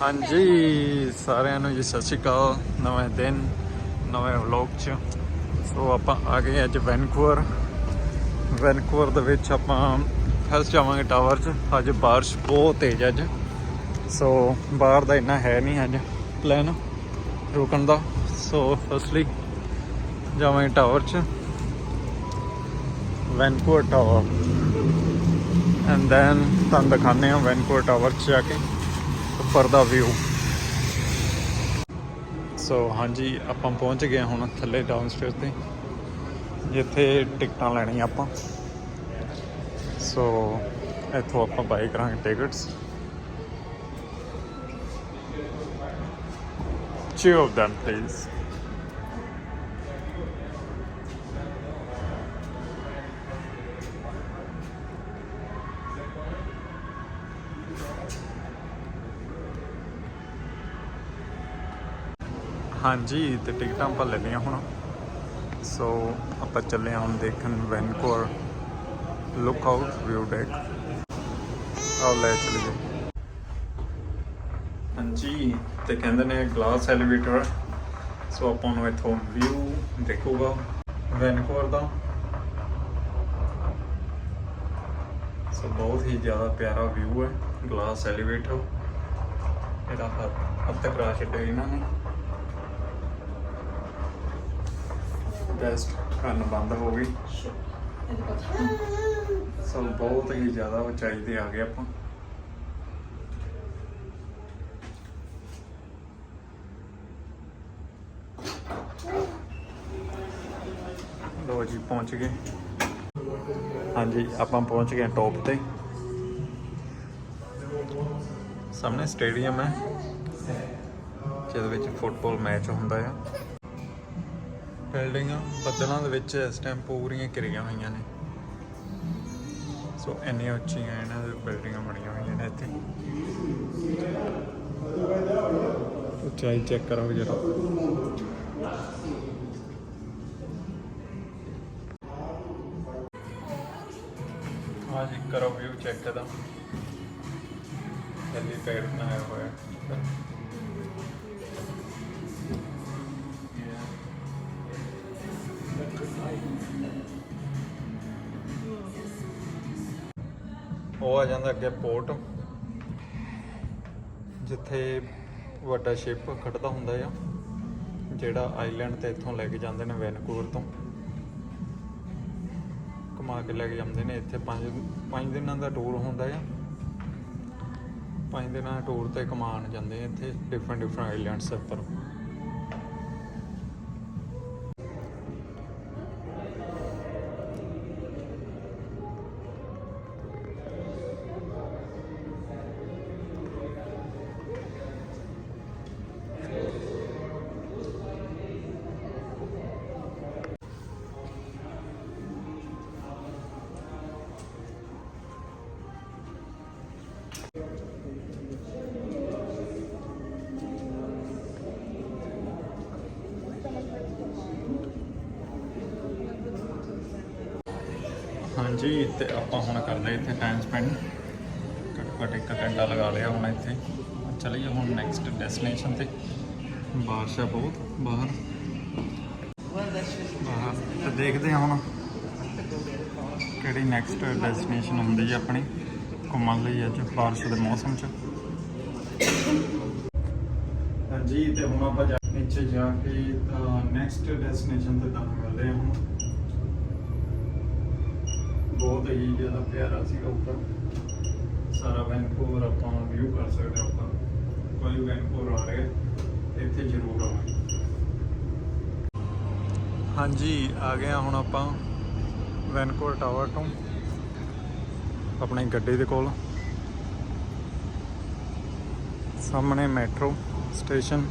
ਹਾਂਜੀ, ਸਾਰਿਆਂ ਨੂੰ ਜੀ ਸਤਿ ਸ਼੍ਰੀ ਅਕਾਲ। ਨਵੇਂ ਦਿਨ, ਨਵੇਂ ਵਲੌਗ 'ਚ। ਸੋ ਆਪਾਂ ਆ ਗਏ ਅੱਜ ਵੈਨਕੂਵਰ ਵੈਨਕੂਵਰ ਦੇ ਵਿੱਚ ਆਪਾਂ ਫਸਟ ਜਾਵਾਂਗੇ ਟਾਵਰ 'ਚ। ਅੱਜ ਬਾਰਿਸ਼ ਬਹੁਤ ਤੇਜ਼ ਅੱਜ। ਸੋ ਬਾਹਰ ਦਾ ਇੰਨਾ ਹੈ ਨਹੀਂ ਅੱਜ ਪਲਾਨ ਰੁਕਣ ਦਾ। ਸੋ ਫਸਟਲੀ ਜਾਵਾਂਗੇ ਟਾਵਰ 'ਚ। ਵੈਨਕੂਵਰ ਟਾਵਰ ਐਂਡ ਦੈਨ ਤੁਹਾਨੂੰ ਦਿਖਾਉਂਦੇ ਹਾਂ ਵੈਨਕੂਵਰ ਟਾਵਰ 'ਚ ਜਾ ਕੇ। ਉੱਪਰ ਦਾ ਵਿਊ ਸੋ ਹਾਂਜੀ, ਆਪਾਂ ਪਹੁੰਚ ਗਏ ਹੁਣ ਥੱਲੇ ਡਾਊਨ ਸਟੇਅਰ ਤੇ। ਜਿੱਥੇ ਟਿਕਟਾਂ ਲੈਣੀਆਂ ਆਪਾਂ। ਸੋ ਇੱਥੋਂ ਆਪਾਂ ਬਾਈ ਕਰਾਂਗੇ tickets two of them, please ਹਾਂਜੀ, ਤੇ ਟਿਕਟਾਂ ਆਪਾਂ ਲੈ ਲਈਆਂ ਹੁਣ। ਸੋ ਆਪਾਂ ਚੱਲੇ ਹਾਂ ਹੁਣ ਦੇਖਣ Vancouver look out view deck ਆਓ ਲੈ ਚਲੀਏ। ਹਾਂਜੀ, ਤੇ ਕਹਿੰਦੇ ਨੇ ਗਲਾਸ ਐਲੀਵੇਟਰ ਸੋ ਆਪਾਂ ਨੂੰ ਇੱਥੋਂ ਵਿਊ ਦੇਖੂਗਾ ਵੈਨਕੂਵਰ ਦਾ। ਸੋ ਬਹੁਤ ਹੀ ਜ਼ਿਆਦਾ ਪਿਆਰਾ ਵਿਊ ਹੈ ਗਲਾਸ ਐਲੀਵੇਟਰ ਇਹਦਾ ਹੱਥ ਹੱਦ ਤੱਕ ਕਰਾ ਛੱਡਿਆ ਇਹਨਾਂ ਨੇ। ਬੈਸਟ ਕਰਨ ਬੰਦ ਹੋ ਗਈ। ਸੋ ਬਹੁਤ ਹੀ ਜ਼ਿਆਦਾ ਉਚਾਈ ਤੇ ਆ ਗਏ ਆਪਾਂ। ਲੋ ਜੀ, ਪਹੁੰਚ ਗਏ। ਹਾਂਜੀ, ਆਪਾਂ ਪਹੁੰਚ ਗਏ ਟੌਪ ਤੇ। ਸਾਹਮਣੇ ਸਟੇਡੀਅਮ ਹੈ, ਜਿਹਦੇ ਵਿੱਚ ਫੁੱਟਬਾਲ ਮੈਚ ਹੁੰਦਾ ਆ। ਬਿਲਡਿੰਗਾਂ ਬੱਦਲਾਂ ਦੇ ਵਿੱਚ ਇਸ ਟਾਈਮ ਪੂਰੀਆਂ ਘਿਰੀਆਂ ਹੋਈਆਂ ਨੇ। ਸੋ ਇੰਨੀਆਂ ਉੱਚੀਆਂ ਇਹਨਾਂ ਦੇ ਬਿਲਡਿੰਗਾਂ ਬਣੀਆਂ ਹੋਈਆਂ ਨੇ ਇੱਥੇ। ਉਚਾਈ ਚੈੱਕ ਕਰੋ ਜਰਾ। ਹਾਂ ਜੀ, ਕਰੋ ਵਿਊ ਚੈੱਕ ਇਹਦਾ। ਜਲਦੀ ਪੈਰ ਬਣਾਇਆ ਹੋਇਆ। ਉਹ ਆ ਜਾਂਦਾ ਅੱਗੇ ਪੋਰਟ ਜਿੱਥੇ ਵੱਡਾ ਸ਼ਿਪ ਖੜਦਾ ਹੁੰਦਾ ਆ, ਜਿਹੜਾ ਆਈਲੈਂਡ ਤੇ ਇੱਥੋਂ ਲੈ ਕੇ ਜਾਂਦੇ ਨੇ ਵੈਨਕੂਵਰ ਤੋਂ। ਘੁਮਾ ਕੇ ਲੈ ਕੇ ਜਾਂਦੇ ਨੇ ਇੱਥੇ ਪੰਜ ਪੰਜ ਦਿਨਾਂ ਦਾ ਟੂਰ ਹੁੰਦਾ ਆ। ਪੰਜ ਦਿਨਾਂ ਦਾ ਟੂਰ ਤੇ ਘੁਮਾਣ ਜਾਂਦੇ ਇੱਥੇ ਡਿਫਰੈਂਟ ਡਿਫਰੈਂਟ ਆਈਲੈਂਡਸ ਉੱਪਰ। ਹਾਂਜੀ, ਤੇ ਆਪਾਂ ਹੁਣ ਕਰਦੇ ਇੱਥੇ ਟਾਈਮ ਸਪੈਂਡ ਘੱਟੋ ਘੱਟ ਇੱਕ ਘੰਟਾ ਲਗਾ ਲਿਆ ਹੁਣ ਇੱਥੇ। ਚਲੀਏ ਹੁਣ ਨੈਕਸਟ ਡੈਸਟੀਨੇਸ਼ਨ ਤੇ। ਬਾਰਿਸ਼ ਆ ਬਹੁਤ, ਬਾਹਰ। ਬਾਹਰ, ਤੇ ਦੇਖਦੇ ਹਾਂ ਹੁਣ ਕਿਹੜੀ ਨੈਕਸਟ ਡੈਸਟੀਨੇਸ਼ਨ ਹੁੰਦੀ ਹੈ ਆਪਣੀ ਘੁੰਮਣ ਲਈ ਅੱਜ ਬਾਰਿਸ਼ ਦੇ ਮੌਸਮ 'ਚ। ਹਾਂਜੀ, ਤੇ ਹੁਣ ਆਪਾਂ ਜਾ ਨੀਚੇ ਜਾ ਕੇ ਨੈਕਸਟ ਡੈਸਟੀਨੇਸ਼ਨ ਤੇ ਤੁਹਾਨੂੰ ਮਿਲਦੇ ਹਾਂ ਹੁਣ। ਬਹੁਤ ਹੀ ਜ਼ਿਆਦਾ ਪਿਆਰਾ ਸੀਗਾ ਉੱਪਰ। ਸਾਰਾ ਵੈਨਕੂਵਰ ਆਪਾਂ ਵਿਊ ਕਰ ਸਕਦੇ ਆਪਾਂ। ਕੋਈ ਵੈਨਕੂਵਰ ਆ ਰਿਹਾ, ਇੱਥੇ ਜ਼ਰੂਰ ਆਉਣਾ ਹਾਂਜੀ, ਆ ਗਏ ਹੁਣ ਆਪਾਂ ਵੈਨਕੂਵਰ ਟਾਵਰ ਤੋਂ, ਆਪਣੀ ਗੱਡੀ ਦੇ ਕੋਲ। ਸਾਹਮਣੇ ਮੈਟਰੋ ਸਟੇਸ਼ਨ